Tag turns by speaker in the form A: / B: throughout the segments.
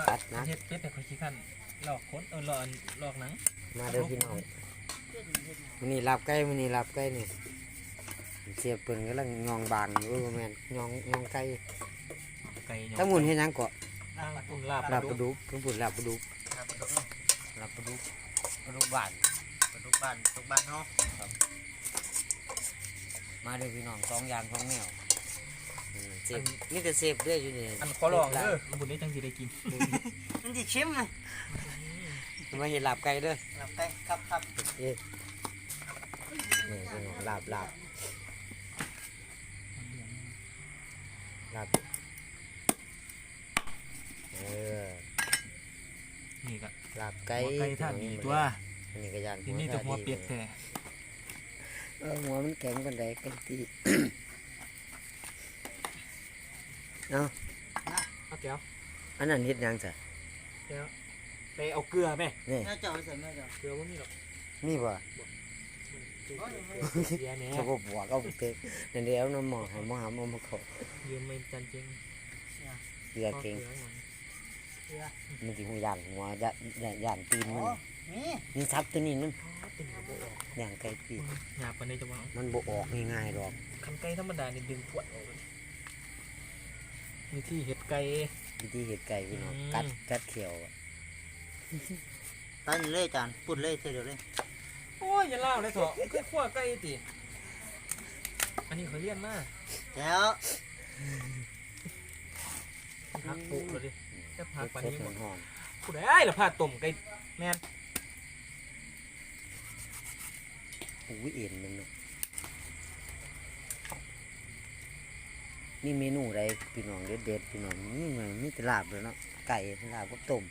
A: ว่า
B: ตัดนะ
A: เฮ็ดเป็ดแต่เขาขี้ขันหลอกคนเออหลอกหลอกหนัง
B: มาเด้อพี่น้องมื้อนี้ลาบไก่มื้อนี้ลาบไก่นี่เสียบเพิ่นกำลังยองบางอยู่เออแม่นยองยองไก่
A: ไก่
B: ทั้งหมดเฮ็ดหยังเกาะ
A: อ่างตุ่นลาบ
B: ลาบปลาดุกทั้งปุ่นลาบปลาดุก
A: ลาบปลาดุก
B: ลาบปลาดุกปลาดุกบาน
A: ปลาดุกบ้านปลาดุกบ้านเนาะ
B: มาเด้อพี่น้องสองอย่างสองแนวอืม เสพนี่แต่เสพเด้ออยู่นี่
A: อันขอลองเด้อบุญนี้จังสิได้กิน
C: มันจะชิมเลย
B: มาเห็นลาบไก่เด้อ
C: หลับไปครับครับ
B: เอ๊ะนี่พี่น้องลาบลาบลาบเออ
A: นี่ก็
B: ลาบไก่
A: หัวไก่ท่าดีตัว
B: อันนี้ก็ย่าง
A: ที่นี่แต่หัวเป็ดแท้
B: เออหัวมันแข็งกันไดกันตี เอา
A: เอาแก้ว
B: อันนั้นเฮ็ดหยังจ้ะ
A: แก้วไปเอาเกลือแม่
B: นี่
C: แม่เจ้าใส่แม่เจ้า
A: เกลือบ่มีหรอก
B: มีบ่
A: เสียแหน่
B: เขาก็บวกเอาเตะนั่นเดียวน้ำหมอให้หมอหาหมอมาเขา
A: ยืมไม่จันเจง
B: เกลือเก่ง
A: กลือหน่อย
B: มันสิหูย่างหัวย่างย่างย่างตีนมัน
C: นี่
B: นี่ทับตัวนี้นั่น
A: อ๋อเป็นกระบอกออก
B: ย่างไก่ตีน
A: หยาบปานใดจะว่า
B: มันบ่ออกง่ายๆหรอก
A: คันไก่ธรรมดานี่ดึงปวดออก เลยมีที่เห็ดไก่
B: วิธีเฮ็ดไก่พี่น้อง
A: อืม
B: กัดกัดเขียวอะ
C: ตอนนี้เลยจานปุ่นเลยเดี๋ยวเลย
A: โอ้ยอย่าเล่าเลยเถอะคือขั้วไก่ติอันนี้เขาเรียนมา
C: แล้ว
A: พักปุกเลยดิจะพักปาน
B: เฮ็ด
A: นี้หมด
B: หอม
A: ผู้ใดละพาต้มไก่แม่น
B: ๆอุ้ยเอ็นมันเนาะ นี่เมนูใดพี่น้องเด็ดๆพี่น้องนี่มันมีแต่ลาบเลยเนาะไก่ลาบกับต้ม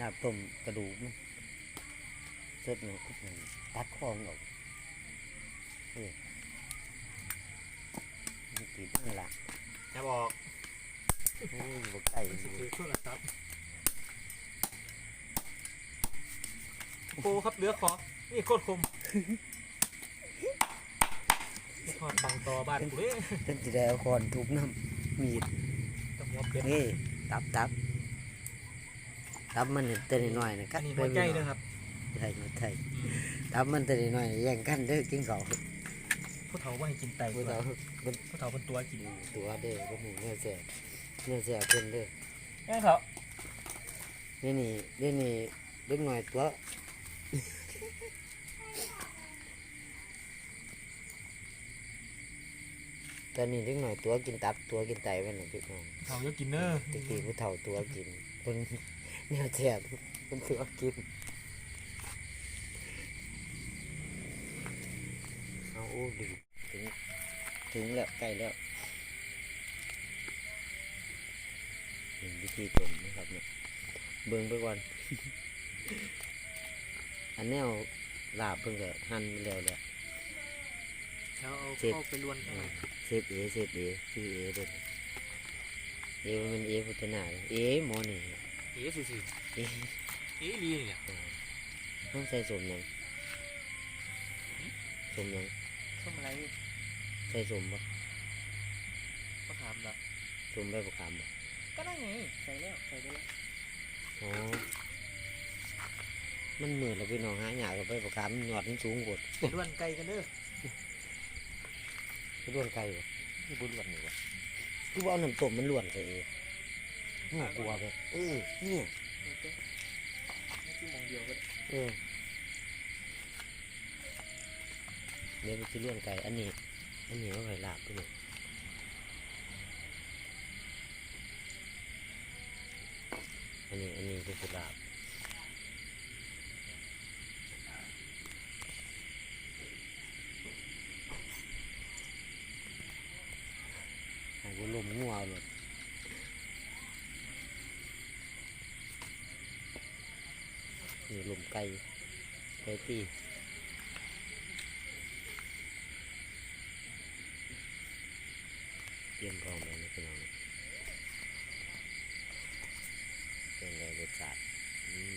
B: ลาบต้มกระดูกมันสดเนาะตัดคอมันออกเอ้ยมันติดนั่นล่ะ
A: จะบอก
B: โอ้ยบ่ไก่
A: สิคือโทรศัพท์โอ้ครับเหลือขอนี่โคตรคม ทอดบังตอบ้านกูเด้
B: เพิ่นสิได้เอาคอนทุบน้ำมีด
A: กับหัวเป็ด
B: นี่ตับตับตับมันนี่ตัวน้อยๆนะกั
A: อั
B: ด
A: นนี้
B: ไป
A: หัวใจ
B: พี่
A: เด้
B: น้
A: อ
B: อง
A: ครับ
B: ใช่หัวใจตับมันตัวน้อยๆแย่งกันเด้อกินข้าว
A: ผู้เฒ่าว่าให้กินไต
B: ผู้
A: ตัว
B: เฒ่าเพิ่น
A: ผู้เฒ่าเป็นตัวกิน
B: ตัวเด้อบ่ฮู้แนวแซ่บแนวแซ่บเพิ่นเด้อ
A: แม่เขา
B: นี่นี่เดี๋ยวนี้เด็กน้อยตัว ตอนนี้เด็กน้อยตัวกินตับตัวกินไตไว้น่ะพี่น้อง
A: เฒ่าเยอะกินเด้อ
B: ตะกี้ผู้เฒ่าตัวกินเพิ่นแนวแซ่บเพิ่นตัวกินเอาโอ้ดีถึงถึงแล้วใกล้แล้วเห็นวิธีต้มนะครับเนี่ยเบิ่งไปก่อนอันแนวลาบเพิ่งก็หั่นไปแล้วแหละ
A: แล้วเอา
B: เจ็บ
A: เข้าไปลวนข้างใน
B: เซฟเอเซฟเอชื่อเอเด้อเอมันเป็นเอพุทธนาเด้อเอหมอนี่
A: เอ๋สิสิ
B: เอ
A: เอ๋ลีเนี่ย
B: ต้องใส่สมยังสมยัง
C: ส้มอะไร
B: ใส่สมปะ
A: ก็ถามแบบ
B: สมใบประคำปะ
A: ก็ได้ไงใส่แล้วใส่ได้แล้ว
B: อ๋อมันเหมือนเราไปหนองหาหยากับใบประคำมันหยอดมันสูงกว่า
A: ไปลวนไก่กันเด้อ
B: ไปล้วนไก่ปะไม่บุล้วนนี่วะคือว่าเอาน้ำต้มมันล้วนใส่เอหัวกลัวไปเออเนี่ย
A: นี่คือมองเดียวก็ได้
B: เออเดี๋ยวมันจะล้วนไก่อันนี้ อันนี้เอาไว้ลาบไปเลยอันนี้อันนี้คือลาบให้กูลมงัวเอาเลย นี่หลุมไก่ไก่ตีเตรียมพร้อมแล้วนะพี่น้องเป็นไงรสชาติอืม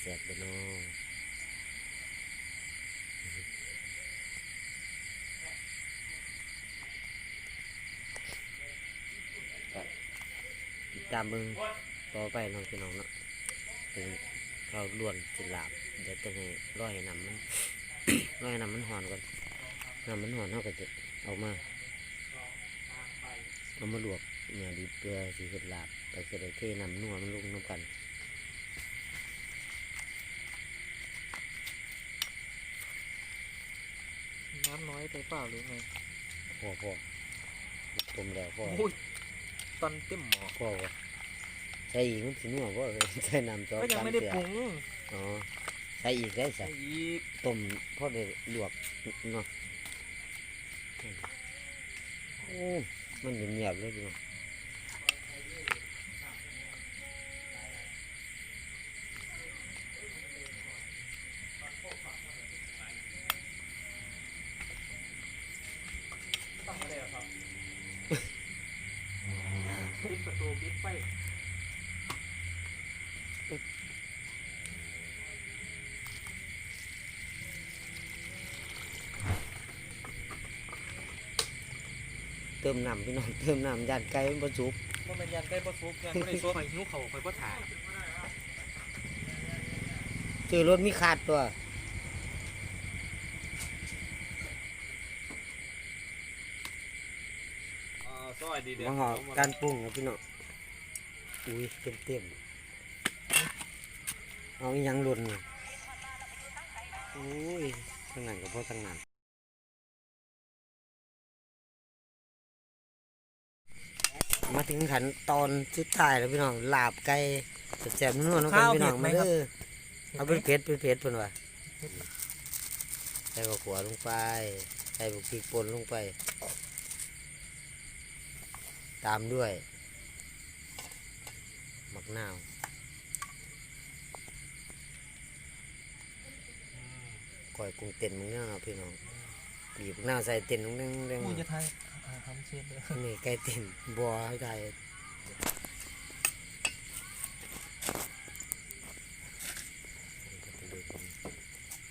B: แซ่บไปเนาะตามเบิ่งต่อไปน้องพี่น้องเนาะ ถึงเราล้วนสิลาบเดี๋ยวต้องให้ร้อยน้ำมันร้อยน้ำมันหอนก่อนน้ำมันหอนเราก็จะเอามาเอามาลวกเนี่ยดีเพื่อสิเฮ็ดลาบไปจะได้เทน้ำนัวมันลงน้ำกัน
A: น้ำน้อยไปเปล่าหรือไง
B: พอพอต้มแล้วพอ
A: โอ้ยตอนเต็มหม้อ
B: พอวะ ใส่อีกมันสินัวบ่ใส่น้ำจอ
A: ก็ยัง
B: สาม
A: ไม่ได้
B: เสือ
A: ปรุง
B: อ๋อใส่อีกได้ใส่
A: ใส่อีก
B: ต้มพอได้ลวกเนาะโอ้มันเงียบๆเลยพี่น้อง
A: ต้องอะไรอะครับปิดประตูปิดไฟ
B: ติมน้ำพี่น้องเติมน้ำยานไก่มันบ่สุก
A: ว่ามันยันใกล้บ่ซุกยันไม่ได้ซุกข่อยหิวเขาข่อยบ่ถ่าย
B: ซื้อรถมีขาดตัว
A: อ่าซอยดีเด้
B: มาหอการปรุงนะพี่น้องอุ้ยเต็มเต็มๆเอาอีหยังหล่นนี่โอ้ยทางนั้นก็พอทางนั้น มาถึงขันตอนสุดท้ายแล้วพี่น้องลาบไก่แซ่บๆนัวๆน้องกันพี่น้องมาเด้อเอาเป็นเผ็ดเป็นเผ็ดเพิ่นว่าใส่ข้าวขัวลงไปใส่บุกพริกป่นลงไป ตามด้วยมะนาวก่อยกุ้งเต้นมึงเนี่ยเนาะพี่น้องบีบมะนาวใส่เต้นลงเด้งเด้ง
A: กูจะทายอ่า ทำเชฟเลย
B: นี่ไก่เต้นบัวให้ได้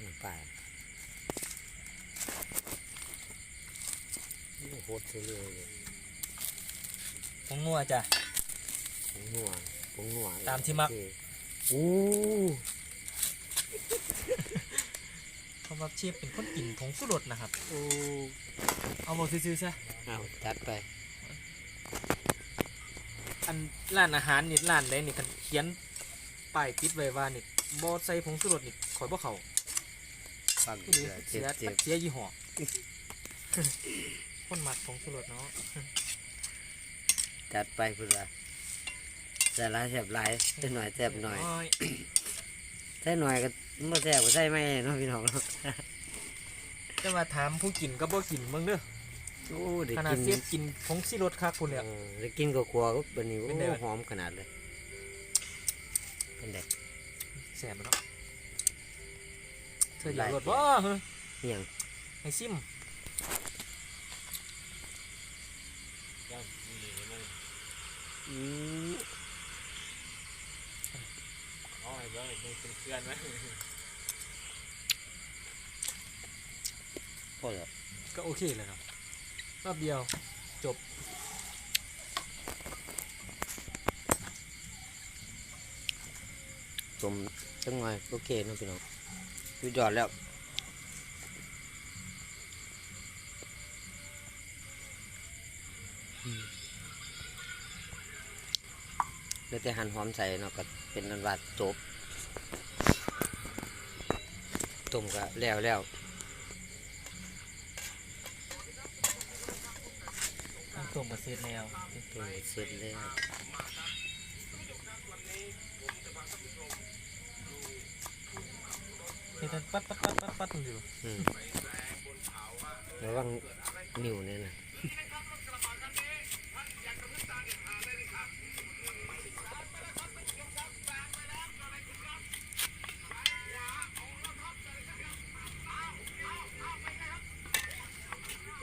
B: น้ำปลาโอ้โหโคตรเฉยเลย
A: ผมงัวจ้ะ
B: ผงนัวผงนัว
A: ตามที่มัก
B: โอเคอู้
A: เพราะ ว่าเชฟเป็นคนกินผงสุรสนะครับ
B: โอ้
A: เอาหมดซื้อๆซะ
B: เอาจัดไป
A: อันร้านอาหารนี่ร้านใดนี่คันเขียนป้ายติดไว้ว่านี่บ่ใส่ผงสุรสนี่ข่อยบ่เข้า
B: ฟัง
A: หรือ
B: เจ็
A: เสี
B: บ
A: ย
B: เจ็บ
A: เสียยี่ห้อคนมักผงสุรสเนาะ
B: จัดไปเพื่อนใส่หลายแสบหลายใส่หน่อยแสบหน่อย
A: น้อย
B: ใส่หน่อยก็ ไม่แสบก็ใส่ไม่เนาะพี่น้องเนาะ
A: แต่ว่าถามผู้กินก็บ่กินเบิ่งเด้อ
B: โอ้ได้
A: ขนาด
B: กิน
A: เสียบกินผงสุรสคักพุ่น
B: เอ
A: เนี่ย
B: อได้กินก็กลัวก็เป็นนี่
A: เป็น
B: โอ้
A: ไงวะ
B: หอมขนาดเลย เป็นไง
A: แซ่บเนาะเธออยากรสบ่เฮ้ย
B: เนียง
A: ให้ซิม
B: อืม
A: อ๋อไอ้เบิ่งเป็นเพื่อนไหม
B: พอแล้ว
A: ก็โอเคเลยครับรอบเดียวจบ
B: สมจังหน่อยโอเคเนาะพี่น้องสุดยอดแล้วอืมแล้วแต่หั่นหอมใส่เนาะก็เป็นอันว่าจบต้มก็แล้วแล้ว
A: น้ำต้มกับเสร็จแล้ว
B: ต้มเสร็จแล้ว
A: เฮ็ดให้ปัดปัดปัดปัดปัดอยู่
B: อืมระวังนิ้วเนี่ยนะ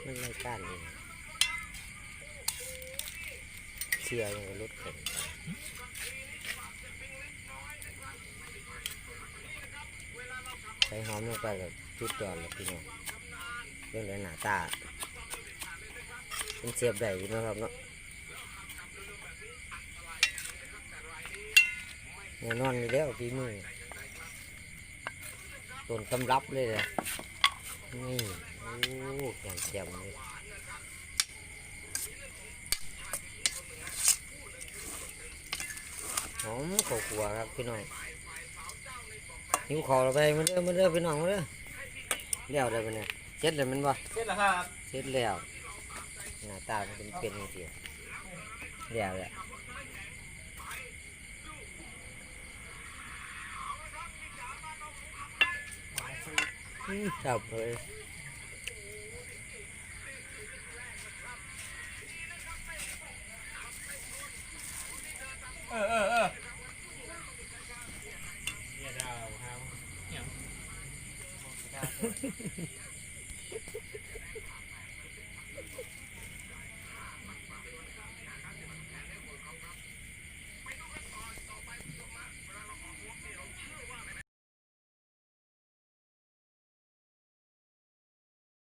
B: มันรายการเองเชียร์ยังกับรถเข็นใส่ หอมลงไปกับจุดยอดเลยพี่น้องเรื่องเลยหนาตาเป็นเสียบได้อยู่เนาะครับเนาะแน่นอนอยู่แล้วฝีมือต้นตำรับเลยแหละนี่โอ้แจ่มแจ่มเลยหอมข้าวคั่วครับพี่น้อง หิวคอเราไปมาเด้อมาเด้อพี่น้องมาเด้อเลี้ยวได้ปะเนี่ยเช็ดเลยแมันบ่
A: เสร็จแล้วครับ
B: เช็ดแล้วหน้าตามันเป็นเป็นจริงๆแล้วแหละอืมครับเลย
A: เออเออเออ การ